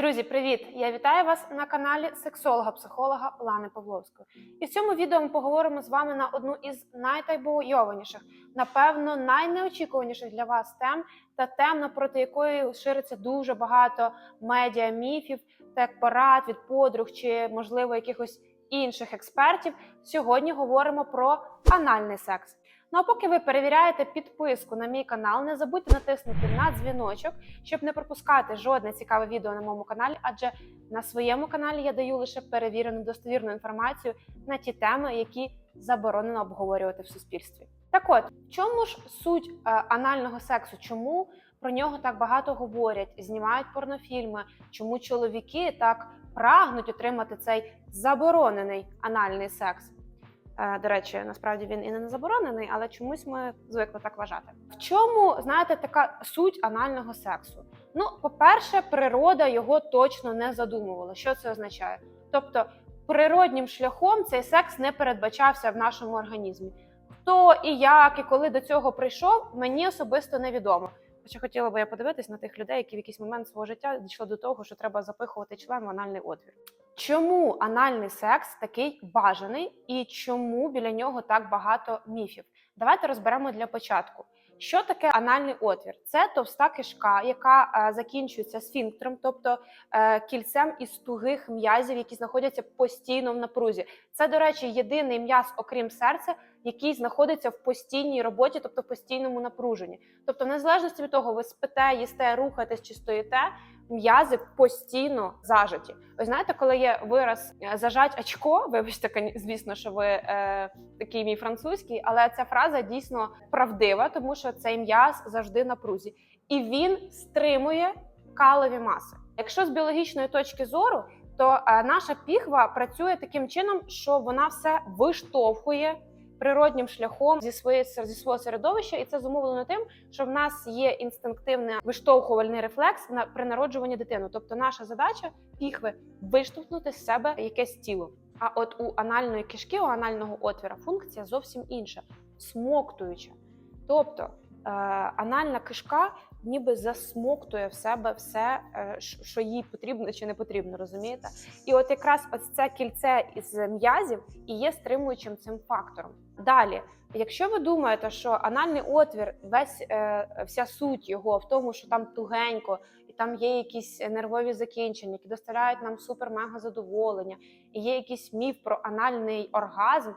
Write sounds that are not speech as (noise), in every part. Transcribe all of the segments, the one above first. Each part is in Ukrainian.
Друзі, привіт! Я вітаю вас на каналі сексолога-психолога Лани Павловської. І в цьому відео ми поговоримо з вами на одну із найтайбойованіших, напевно, найнеочікуваніших для вас тем та тем, напроти якої шириться дуже багато медіа міфів та як порад від подруг чи, можливо, якихось інших експертів. Сьогодні говоримо про анальний секс. Ну а поки ви перевіряєте підписку на мій канал, не забудьте натиснути на дзвіночок, щоб не пропускати жодне цікаве відео на моєму каналі, адже на своєму каналі я даю лише перевірену достовірну інформацію на ті теми, які заборонено обговорювати в суспільстві. Так от, в чому ж суть е, анального сексу? Чому про нього так багато говорять, знімають порнофільми? Чому чоловіки так прагнуть отримати цей заборонений анальний секс? Е, До речі, насправді він і не заборонений, але чомусь ми звикли так вважати. В чому знаєте така суть анального сексу? Ну, по-перше, природа його точно не задумувала. Що це означає? Тобто, природнім шляхом цей секс не передбачався в нашому організмі. Хто і як, і коли до цього прийшов, мені особисто невідомо. Хоча хотіла би я подивитись на тих людей, які в якийсь момент свого життя дійшли до того, що треба запихувати член в анальний отвір. Чому анальний секс такий бажаний і чому біля нього так багато міфів? Давайте розберемо для початку. Що таке анальний отвір? Це товста кишка, яка е, закінчується сфінктром, тобто е, кільцем із тугих м'язів, які знаходяться постійно в напрузі. Це, до речі, єдиний м'яз, окрім серця, який знаходиться в постійній роботі, тобто в постійному напруженні. Тобто, в незалежності від того, ви спите, їсте, рухаєтесь чи стоїте, м'язи постійно зажаті. Ось знаєте, коли є вираз е, зажать очко, (laughs) вибачте, звісно, що ви е, такий мій французький, але ця фраза дійсно правдива, тому що цей м'яз завжди на прузі, і він стримує калові маси. Якщо з біологічної точки зору, то е, наша піхва працює таким чином, що вона все виштовхує природнім шляхом зі своєї зі свого середовища, і це зумовлено тим, що в нас є інстинктивний виштовхувальний рефлекс на при народжуванні дитини. Тобто, наша задача піхви виштовхнути з себе якесь тіло. А от у анальної кишки, у анального отвіра, функція зовсім інша, смоктуюча. Тобто е, анальна кишка ніби засмоктує в себе все, е, що їй потрібно чи не потрібно, розумієте? І от якраз ось це кільце із м'язів і є стримуючим цим фактором. Далі, якщо ви думаєте, що анальний отвір, весь е, вся суть його в тому, що там тугенько, і там є якісь нервові закінчення, які доставляють нам супер-мега задоволення, і є якийсь міф про анальний оргазм.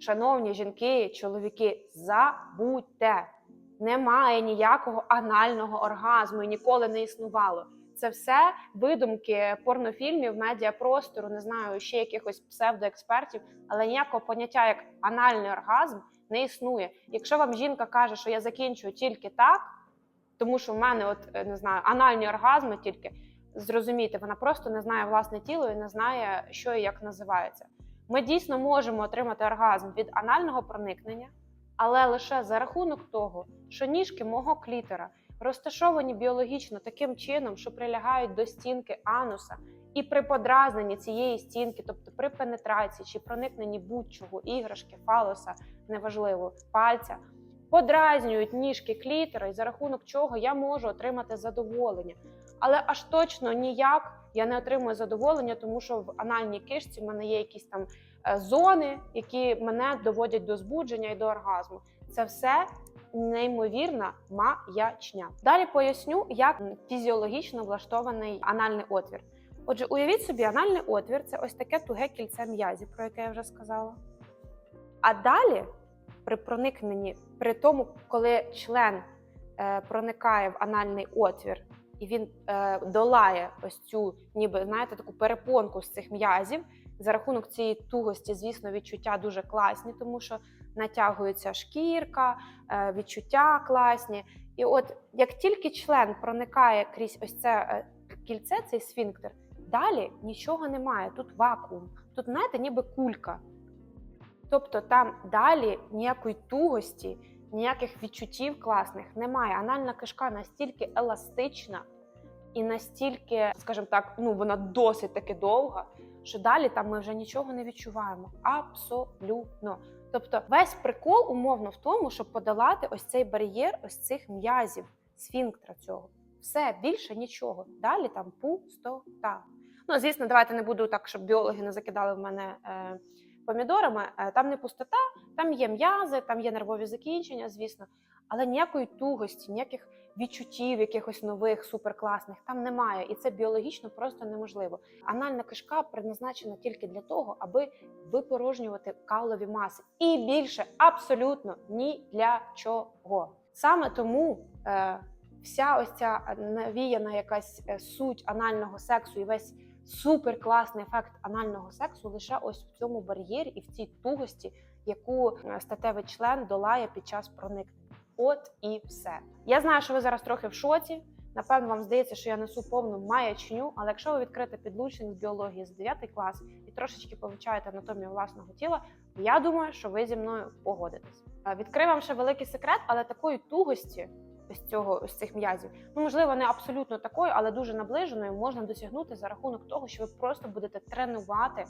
Шановні жінки, чоловіки, забудьте, немає ніякого анального оргазму і ніколи не існувало. Це все видумки порнофільмів, медіапростору, не знаю, ще якихось псевдоекспертів, але ніякого поняття як анальний оргазм не існує. Якщо вам жінка каже, що я закінчую тільки так, тому що в мене, от е, не знаю, анальні оргазми тільки зрозумійте, вона просто не знає власне тіло і не знає, що і як називається. Ми дійсно можемо отримати оргазм від анального проникнення, але лише за рахунок того, що ніжки мого клітора розташовані біологічно таким чином, що прилягають до стінки ануса, і при подразненні цієї стінки, тобто при пенетрації чи проникненні будь-чого, іграшки, фалоса, неважливо, пальця, подразнюють ніжки клітора, і за рахунок чого я можу отримати задоволення. Але аж точно ніяк я не отримую задоволення, тому що в анальній кишці в мене є якісь там е, зони, які мене доводять до збудження і до оргазму. Це все неймовірна маячня. Далі поясню, як фізіологічно влаштований анальний отвір. Отже, уявіть собі, анальний отвір це ось таке туге кільце м'язів, про яке я вже сказала. А далі, при проникненні, при тому, коли член е, проникає в анальний отвір, і він е, долає ось цю, ніби знаєте, таку перепонку з цих м'язів. За рахунок цієї тугості, звісно, відчуття дуже класні, тому що натягується шкірка, е, відчуття класні. І от як тільки член проникає крізь ось це е, кільце, цей сфінктер, далі нічого немає. Тут вакуум, тут, знаєте, ніби кулька. Тобто там далі ніякої тугості, ніяких відчуттів класних немає. Анальна кишка настільки еластична і настільки, скажімо так, ну вона досить таки довга, що далі там ми вже нічого не відчуваємо. Абсолютно. Тобто, весь прикол умовно в тому, щоб подолати ось цей бар'єр, ось цих м'язів, сфінктера цього. Все більше нічого. Далі там пустота. Ну, звісно, давайте не буду так, щоб біологи не закидали в мене е, помідорами. Е, там не пустота, там є м'язи, там є нервові закінчення, звісно, але ніякої тугості, ніяких відчуттів, якихось нових, суперкласних там немає, і це біологічно просто неможливо. Анальна кишка предназначена тільки для того, аби випорожнювати калові маси, і більше абсолютно ні для чого. Саме тому е, вся ось ця навіяна якась е, суть анального сексу і весь суперкласний ефект анального сексу лише ось в цьому бар'єрі і в цій тугості, яку е, статевий член долає під час проникнення. От і все. Я знаю, що ви зараз трохи в шоці. Напевно, вам здається, що я несу повну маячню, але якщо ви відкрите підлучень з біології з 9 клас і трошечки повчаєте анатомію власного тіла, я думаю, що ви зі мною погодитесь. Е, Відкрию вам ще великий секрет, але такої тугості ось цього ось цих м'язів, ну можливо, не абсолютно такою, але дуже наближеною можна досягнути за рахунок того, що ви просто будете тренувати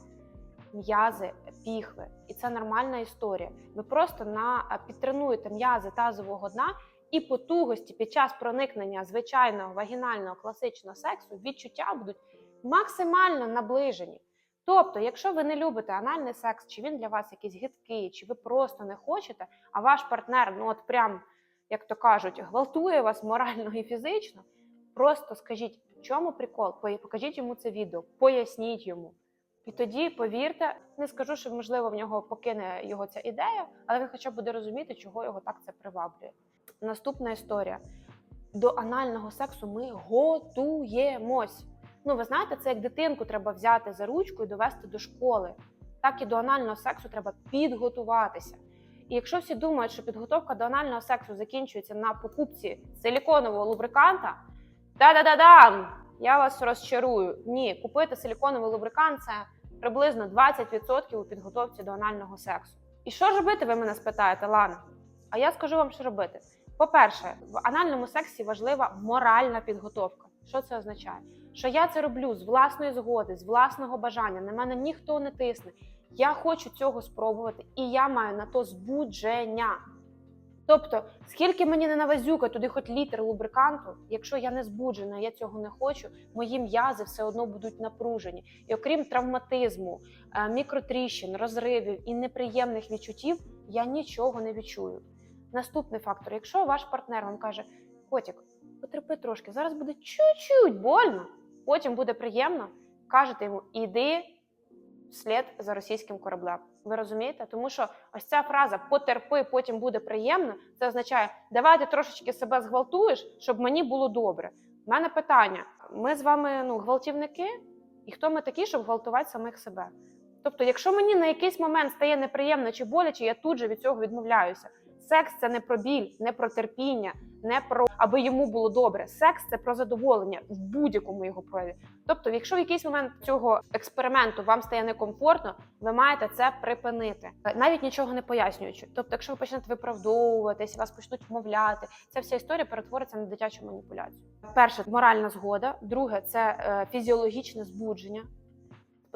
м'язи піхви, і це нормальна історія. Ви просто на е, підтренуєте м'язи тазового дна. І по тугості під час проникнення звичайного вагінального класичного сексу відчуття будуть максимально наближені. Тобто, якщо ви не любите анальний секс, чи він для вас якийсь гидкий, чи ви просто не хочете, а ваш партнер, ну от прям, як то кажуть, гвалтує вас морально і фізично, просто скажіть, в чому прикол, покажіть йому це відео, поясніть йому. І тоді, повірте, не скажу, що можливо в нього покине його ця ідея, але він хоча б буде розуміти, чого його так це приваблює. Наступна історія. До анального сексу ми готуємось. Ну, ви знаєте, це як дитинку треба взяти за ручку і довести до школи. Так і до анального сексу треба підготуватися. І якщо всі думають, що підготовка до анального сексу закінчується на покупці силіконового лубриканта, да-да-да-дам! Я вас розчарую. Ні, купити силіконовий лубрикант це приблизно 20% у підготовці до анального сексу. І що робити, ви мене спитаєте, Лана? А я скажу вам, що робити. По-перше, в анальному сексі важлива моральна підготовка. Що це означає? Що я це роблю з власної згоди, з власного бажання. На мене ніхто не тисне. Я хочу цього спробувати, і я маю на то збудження. Тобто, скільки мені не навазюка туди хоч літр лубриканту, якщо я не збуджена, я цього не хочу, мої м'язи все одно будуть напружені. І окрім травматизму, е, мікротріщин, розривів і неприємних відчуттів, я нічого не відчую. Наступний фактор: якщо ваш партнер вам каже, котик, потерпи трошки, зараз буде чуть-чуть больно, потім буде приємно, кажете йому, іди вслід за російським кораблем. Ви розумієте? Тому що ось ця фраза потерпи, потім буде приємно. Це означає, давай ти трошечки себе зґвалтуєш, щоб мені було добре. У мене питання: ми з вами ну, гвалтівники, і хто ми такі, щоб гвалтувати самих себе? Тобто, якщо мені на якийсь момент стає неприємно чи боляче, я тут же від цього відмовляюся. Секс це не про біль, не про терпіння, не про аби йому було добре. Секс це про задоволення в будь-якому його прояві. Тобто, якщо в якийсь момент цього експерименту вам стає некомфортно, ви маєте це припинити, навіть нічого не пояснюючи. Тобто, якщо ви почнете виправдовуватись, вас почнуть вмовляти, ця вся історія перетвориться на дитячу маніпуляцію. Перше моральна згода, друге це е, фізіологічне збудження.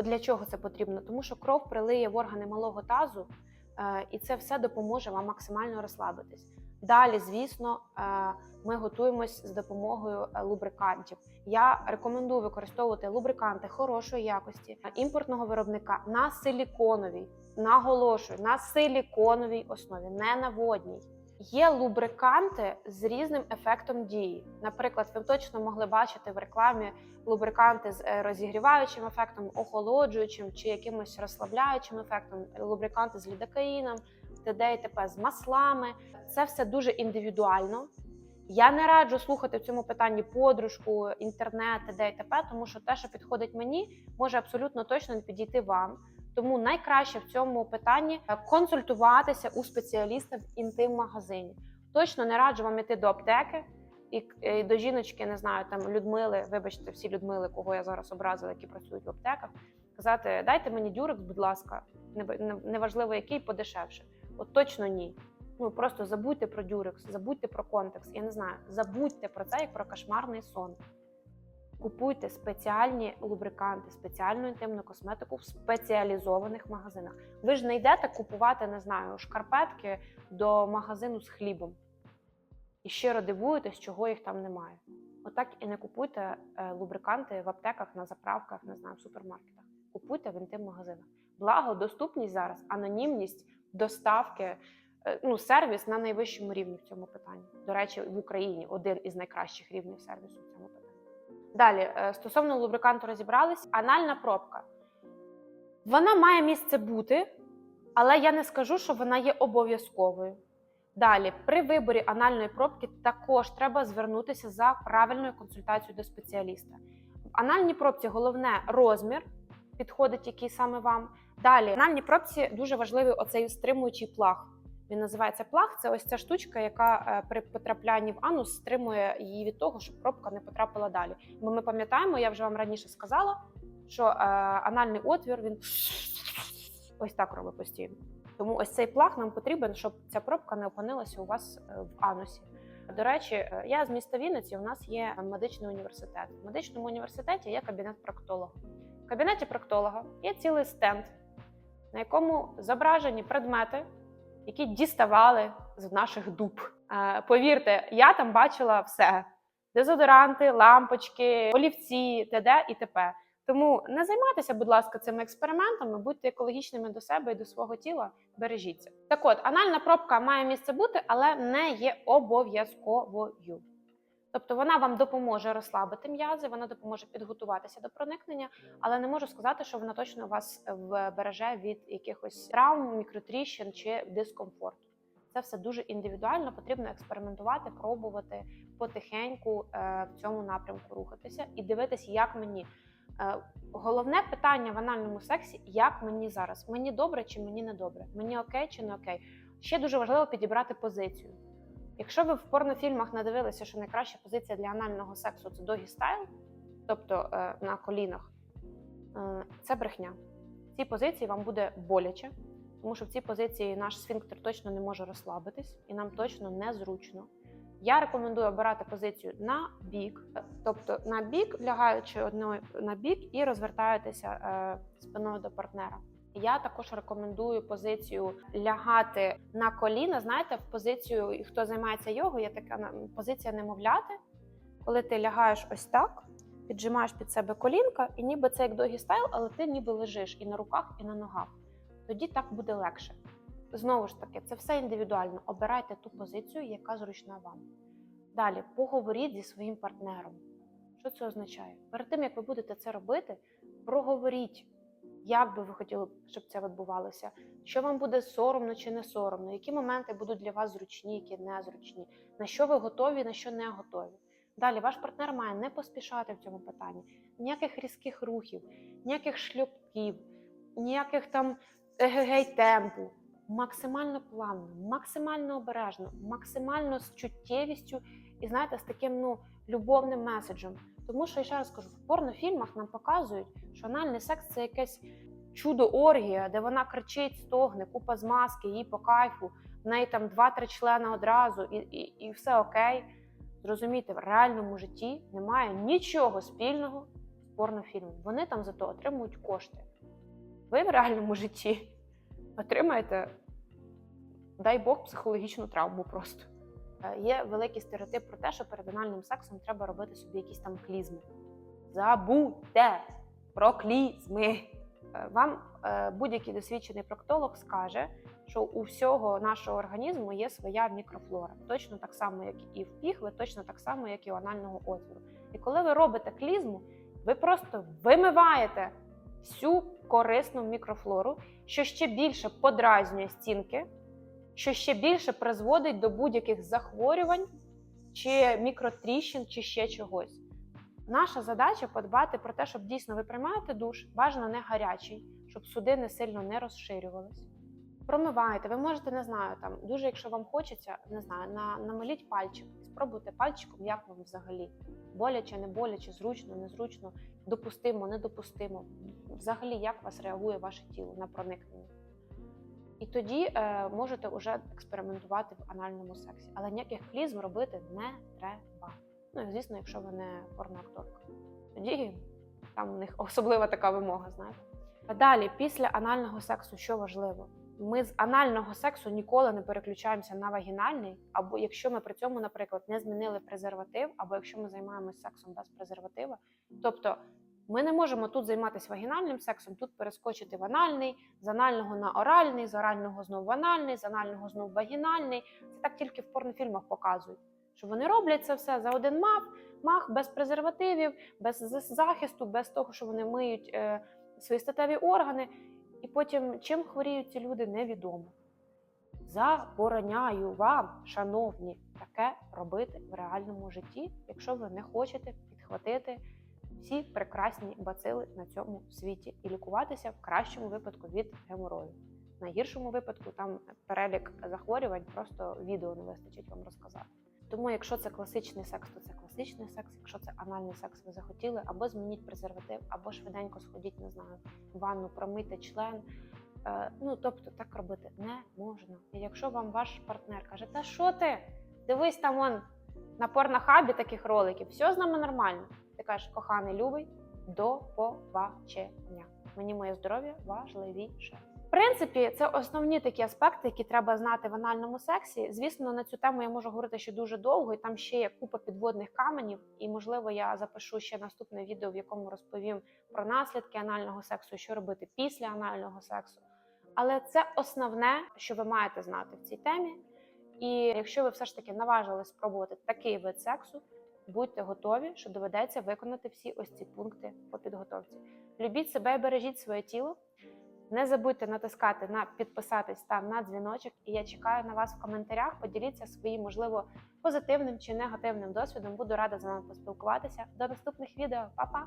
Для чого це потрібно? Тому що кров прилиє в органи малого тазу, е, і це все допоможе вам максимально розслабитись. Далі, звісно, е, ми готуємось з допомогою е, лубрикантів. Я рекомендую використовувати лубриканти хорошої якості е, імпортного виробника на силіконовій. Наголошую на силіконовій основі, не на водній. Є лубриканти з різним ефектом дії. Наприклад, ви точно могли бачити в рекламі лубриканти з розігріваючим ефектом, охолоджуючим чи якимось розслабляючим ефектом, лубриканти з лідокаїном, т.д. і т.п. з маслами. Це все дуже індивідуально. Я не раджу слухати в цьому питанні подружку, інтернет, т.д. і т.п., тому що те, що підходить мені, може абсолютно точно не підійти вам. Тому найкраще в цьому питанні е, консультуватися у спеціаліста в інтим-магазині. Точно не раджу вам іти до аптеки і, е, і до жіночки, не знаю, там Людмили, вибачте, всі Людмили, кого я зараз образила, які працюють в аптеках, казати: дайте мені дюрекс, будь ласка, не- не- неважливо який, подешевше. От точно ні. Ну просто забудьте про дюрекс, забудьте про контекст. Я не знаю, забудьте про це як про кошмарний сон. Купуйте спеціальні лубриканти, спеціальну інтимну косметику в спеціалізованих магазинах. Ви ж не йдете купувати, не знаю, шкарпетки до магазину з хлібом. І щиро дивуєтесь, чого їх там немає. Отак і не купуйте е, лубриканти в аптеках, на заправках, не знаю, в супермаркетах. Купуйте в інтим-магазинах. Благо, доступність зараз, анонімність, доставки, е, ну, сервіс на найвищому рівні в цьому питанні. До речі, в Україні один із найкращих рівнів сервісу в цьому питанні. Далі, е, стосовно лубриканту розібрались, анальна пробка. Вона має місце бути, але я не скажу, що вона є обов'язковою. Далі, при виборі анальної пробки також треба звернутися за правильною консультацією до спеціаліста. В анальній пробці головне розмір, підходить який саме вам. Далі, анальній пробці дуже важливий оцей стримуючий плаг. Він називається плаг. Це ось ця штучка, яка е, при потраплянні в анус стримує її від того, щоб пробка не потрапила далі. Бо ми пам'ятаємо, я вже вам раніше сказала, що е, анальний отвір він ось так робить постійно. Тому ось цей плаг нам потрібен, щоб ця пробка не опинилася у вас е, в анусі. До речі, я з міста Вінниці. У нас є медичний університет. В медичному університеті є кабінет проктолога. В кабінеті проктолога є цілий стенд, на якому зображені предмети, які діставали з наших дуб. Е, Повірте, я там бачила все: дезодоранти, лампочки, олівці, т.д. і т.п. Тому не займайтеся, будь ласка, цими експериментами, будьте екологічними до себе і до свого тіла, бережіться. Так от, анальна пробка має місце бути, але не є обов'язковою. Тобто вона вам допоможе розслабити м'язи, вона допоможе підготуватися до проникнення, але не можу сказати, що вона точно вас вбереже від якихось травм, мікротріщин чи дискомфорту. Це все дуже індивідуально, потрібно експериментувати, пробувати потихеньку е, в цьому напрямку рухатися і дивитися, як мені. Е, Головне питання в анальному сексі: як мені зараз? Мені добре чи мені не добре? Мені окей чи не окей? Ще дуже важливо підібрати позицію. Якщо ви в порнофільмах надивилися, що найкраща позиція для анального сексу це догі стайл, тобто е, на колінах, е, це брехня. В цій позиції вам буде боляче, тому що в цій позиції наш сфінктер точно не може розслабитись і нам точно незручно. Я рекомендую обирати позицію на бік, тобто на бік, лягаючи одною на бік і розвертаєтеся е, спиною до партнера. Я також рекомендую позицію лягати на коліна. Знаєте, в позицію, хто займається йогою, є така позиція немовляти, коли ти лягаєш ось так, піджимаєш під себе колінка, і ніби це як догі стайл, але ти ніби лежиш і на руках, і на ногах. Тоді так буде легше. Знову ж таки, це все індивідуально. Обирайте ту позицію, яка зручна вам. Далі поговоріть зі своїм партнером. Що це означає? Перед тим як ви будете це робити, проговоріть, як би ви хотіли, щоб це відбувалося, що вам буде соромно чи не соромно, які моменти будуть для вас зручні, які незручні, на що ви готові, на що не готові. Далі ваш партнер має не поспішати в цьому питанні, ніяких різких рухів, ніяких шльопків, ніяких там егегей темпу. Максимально плавно, максимально обережно, максимально з чуттєвістю і знаєте, з таким ну любовним меседжем. Тому що я ще раз кажу, в порнофільмах нам показують, що анальний секс це якесь чудо-оргія, де вона кричить, стогне, купа змазки, їй по кайфу, в неї там два-три члена одразу, і, і, і все окей. Зрозумійте, в реальному житті немає нічого спільного з порнофільмом. Вони там зато отримують кошти. Ви в реальному житті отримаєте, дай Бог, психологічну травму просто. Е, Є великий стереотип про те, що перед анальним сексом треба робити собі якісь там клізми. Забудьте про клізми. Е, Вам е, будь-який досвідчений проктолог скаже, що у всього нашого організму є своя мікрофлора, точно так само, як і в піхви, точно так само, як і у анального отвору. І коли ви робите клізму, ви просто вимиваєте всю корисну мікрофлору, що ще більше подразнює стінки, що ще більше призводить до будь-яких захворювань чи мікротріщин, чи ще чогось. Наша задача подбати про те, щоб дійсно ви приймаєте душ, бажано не гарячий, щоб судини сильно не розширювались. Промиваєте, ви можете, не знаю, там дуже, якщо вам хочеться, не знаю, на, намаліть пальчик і спробуйте пальчиком, як вам взагалі. Боляче, не боляче, зручно, незручно, допустимо, недопустимо. Взагалі, як вас реагує ваше тіло на проникнення. І тоді е, можете вже експериментувати в анальному сексі. Але ніяких клізм робити не треба. Ну і звісно, якщо ви не порноакторка. Тоді там у них особлива така вимога, знаєте. А далі, після анального сексу, що важливо? Ми з анального сексу ніколи не переключаємося на вагінальний, або якщо ми при цьому, наприклад, не змінили презерватив, або якщо ми займаємося сексом без презерватива. Тобто ми не можемо тут займатися вагінальним сексом, тут перескочити в анальний, з анального на оральний, з орального знову в анальний, з анального знову в вагінальний. Це так тільки в порнофільмах показують. Що вони роблять це все за один мах, мах без презервативів, без захисту, без того, що вони миють е, свої статеві органи. І потім, чим хворіють ці люди, невідомо. Забороняю вам, шановні, таке робити в реальному житті, якщо ви не хочете підхватити всі прекрасні бацили на цьому світі і лікуватися в кращому випадку від геморою. В найгіршому випадку там перелік захворювань, просто відео не вистачить вам розказати. Тому, якщо це класичний секс, то це класичний секс. Якщо це анальний секс, ви захотіли, або змініть презерватив, або швиденько сходіть, не знаю, в ванну, промийте член. Е, ну тобто так робити не можна. І якщо вам ваш партнер каже, та що ти? Дивись там он на порнохабі таких роликів, все з нами нормально. Ти кажеш, коханий любий, до побачення. Мені моє здоров'я важливіше. В принципі, це основні такі аспекти, які треба знати в анальному сексі. Звісно, на цю тему я можу говорити ще дуже довго, і там ще є купа підводних каменів. І можливо, я запишу ще наступне відео, в якому розповім про наслідки анального сексу, що робити після анального сексу. Але це основне, що ви маєте знати в цій темі. І якщо ви все ж таки наважились спробувати такий вид сексу, будьте готові, що доведеться виконати всі ось ці пункти по підготовці. Любіть себе бережіть своє тіло. Не забудьте натискати на підписатись та на дзвіночок. І я чекаю на вас в коментарях. Поділіться своїм, можливо, позитивним чи негативним досвідом. Буду рада з вами поспілкуватися. До наступних відео. Па-па!